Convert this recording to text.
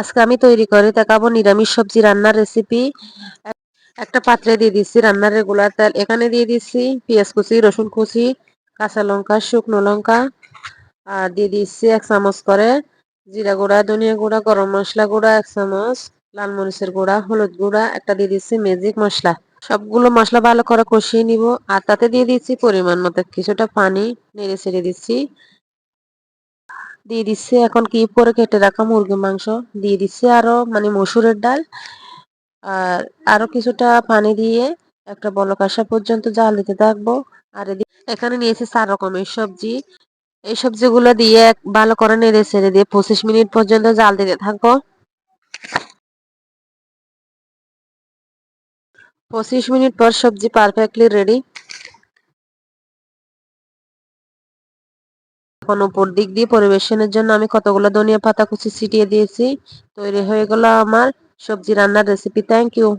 আজকে আমি তৈরি করে দেখাবো নিরামিষ সবজি রান্নার রেসিপি একটা পাত্রে দিয়ে দিচ্ছি রান্নার রেগুলার তেল। এখানে দিয়ে দিচ্ছি পেঁয়াজ কুচি, রসুন কুচি, কাঁচা লঙ্কা, শুকনো লঙ্কা। আর দিয়ে দিচ্ছি এক চামচ করে জিরা গুঁড়া, ধনিয়া গুঁড়া, গরম মশলা গুঁড়া এক চামচ, লাল মরিচের গুঁড়া, হলুদ গুঁড়া, একটা দিয়ে দিচ্ছি ম্যাজিক মশলা। সবগুলো মশলা ভালো করে কষিয়ে নিব। আর তাতে দিয়ে দিচ্ছি পরিমাণ মতো কিছুটা পানি নেড়ে ছেড়ে দিচ্ছি। দিয়ে দিচ্ছে এখন কি করে কেটে রাখা মুরগি মাংস। দিয়ে দিচ্ছে আরও মানে মসুরের ডাল, আর আরও কিছুটা পানি দিয়ে একটা বলক আসা পর্যন্ত জাল দিতে থাকব। আর এখানে নিয়েছে চার রকমের সবজি। এই সবজিগুলো দিয়ে ভালো করে নেড়ে ছেড়ে দিয়ে পঁচিশ মিনিট পর্যন্ত জাল দিতে থাকব। পঁচিশ মিনিট পর সবজি পারফেক্টলি রেডি এখন উপর দিক দিয়ে পরিবেশনের জন্য আমি কতগুলো ধনিয়া পাতা কুচি ছিটিয়ে দিয়েছি। তৈরি হয়ে গেল আমার সবজি রান্নার রেসিপি থ্যাংক ইউ